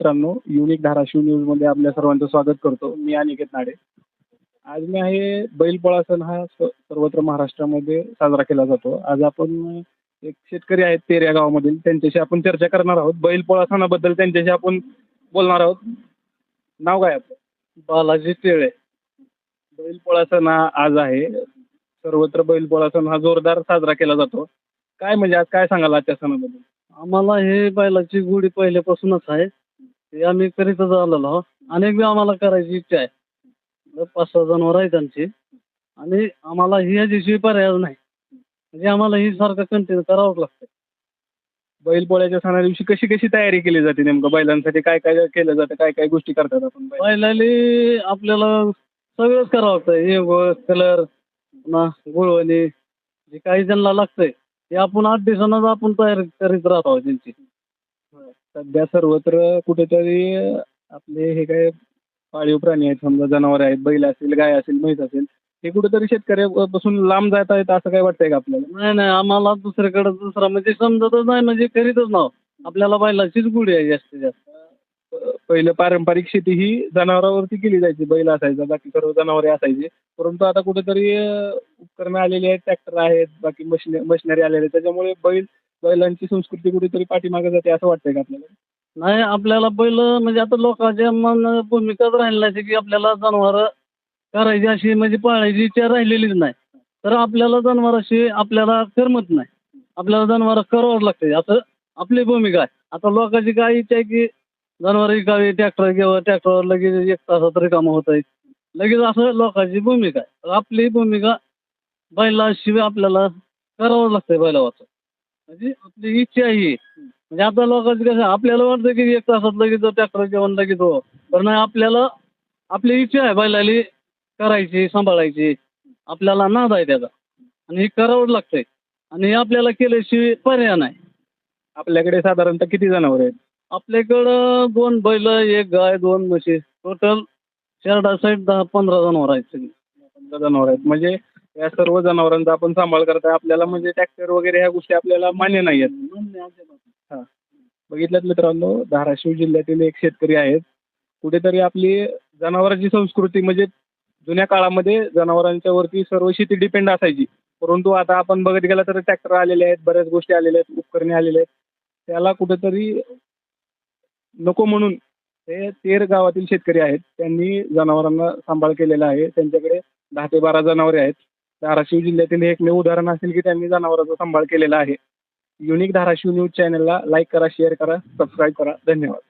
मित्रांनो युनिक धाराशिव न्यूजमध्ये आपल्या सर्वांचं स्वागत करतो. मी अनिकेत नाडे. आज मी आहे बैलपोळा सण हा स सर्वत्र महाराष्ट्रामध्ये साजरा केला जातो. आज आपण एक शेतकरी आहेत तेर या गावामधील. त्यांच्याशी आपण चर्चा करणार आहोत. बैलपोळा सणाबद्दल त्यांच्याशी आपण बोलणार आहोत. नाव काय आपलं? बालाजी टिळे. बैलपोळा सण हा आज आहे. सर्वत्र बैलपोळा सण हा जोरदार साजरा केला जातो. काय म्हणजे आज काय सांगाल आजच्या सणाबद्दल? आम्हाला हे बैलाची गुढी पहिल्यापासूनच आहे. हे आम्ही करीतच आलेलो आहोत. अनेक बी आम्हाला करायची इच्छा आहे. पाच सहा जनावर आहेत आमची. आणि आम्हाला ह्याच्याशिवाय पर्याय नाही. म्हणजे आम्हाला ही सारखं कंटिन्यू करावंच लागतं बैलपोळ्याच्या सणा दिवशी कशी कशी तयारी केली जाते नेमकं? बैलांसाठी काय काय केलं जातं? काय काय गोष्टी करतात आपण बैल- बैलाली आपल्याला सगळंच करावं लागतं हे कलर पुन्हा गुळवणी जे काही ज्यांना लागतंय ते आपण आठ दिवसांनाच आपण तयार करीत राहतो त्यांची. सध्या सर्वत्र कुठेतरी आपले हे काय पाळीव प्राणी आहेत समजा जनावर आहेत बैल असेल गाय असेल म्हैस असेल हे कुठेतरी शेतकऱ्यापासून लांब जात आहेत असं काय वाटतंय का आपल्याला? नाही नाही आम्हाला दुसरीकडे दुसरा म्हणजे समजतच नाही म्हणजे करीतच नाव. आपल्याला बैलाचीच गुढी आहे जास्तीत जास्त. पहिलं पारंपरिक शेती ही जनावरांवरती केली जायची बैल असायचा बाकी सर्व जनावरे असायची. परंतु आता कुठेतरी उपकरणं आलेली आहेत ट्रॅक्टर आहेत बाकी मशिन मशिनरी आलेले आहेत. त्याच्यामुळे बैल बैलांची संस्कृती कुठेतरी पाठीमागे जाते असं वाटतंय का आपल्याला? नाही आपल्याला पहिलं म्हणजे आता लोकांच्या मन भूमिकाच राहिली नाही की आपल्याला जनावर करायची अशी म्हणजे पाळायची इच्छा राहिलेलीच नाही. तर आपल्याला जनावराशी आपल्याला करमत नाही. आपल्याला जनावर करावंच लागते असं आपली भूमिका आहे. आता लोकांची काय इच्छा आहे की जनावर विकावी ट्रॅक्टर घ्यावं ट्रॅक्टरवर लगेच एक तासात रिकामं होत आहे लगेच असं लोकांची भूमिका आहे. आपली भूमिका बैलाशिवाय आपल्याला करावंच लागतंय बैलावाचं म्हणजे आपली इच्छा आहे ही. म्हणजे आता लोकांचं कसं आपल्याला वाटतं की एक तासात लगेच ट्रॅक्टर घेऊन लगेच हो पण नाही आपल्याला आपली इच्छा आहे बैलाली करायची सांभाळायची. आपल्याला नाद आहे त्याचा. आणि हे करावंच लागतंय. आणि हे आपल्याला केल्याशिवाय पर्याय नाही. आपल्याकडे साधारणतः किती जनावर आहेत? आपल्याकडं दोन बैल एक गाय दोन म्हशी. टोटल चारडा साईड दहा पंधरा जनावर आहेत सगळी. पंधरा जनावर आहेत. म्हणजे या सर्व जनावरांचा आपण सांभाळ करताय आपल्याला म्हणजे ट्रॅक्टर वगैरे ह्या गोष्टी आपल्याला मान्य नाही आहेत. बघितल्यात मित्रांनो धाराशिव जिल्ह्यातील एक शेतकरी आहेत. कुठेतरी आपली जनावरांची संस्कृती म्हणजे जुन्या काळामध्ये जनावरांच्या वरती सर्व शेती डिपेंड असायची. परंतु आता आपण बघत गेला तर ट्रॅक्टर आलेले आहेत बऱ्याच गोष्टी आलेल्या आहेत उपकरणे आलेले आहेत. त्याला कुठेतरी नको म्हणून ते तेर गावातील शेतकरी आहेत. त्यांनी जनावरांना सांभाळ केलेला आहे. त्यांच्याकडे दहा ते बारा जनावरे आहेत. धाराशिव जिल्ह्यातील हे एकमेव उदाहरण असेल की त्यांनी जनावरांचा सांभाळ केलेला आहे. युनिक धाराशिव न्यूज चॅनलला लाईक करा शेअर करा सबस्क्राईब करा. धन्यवाद.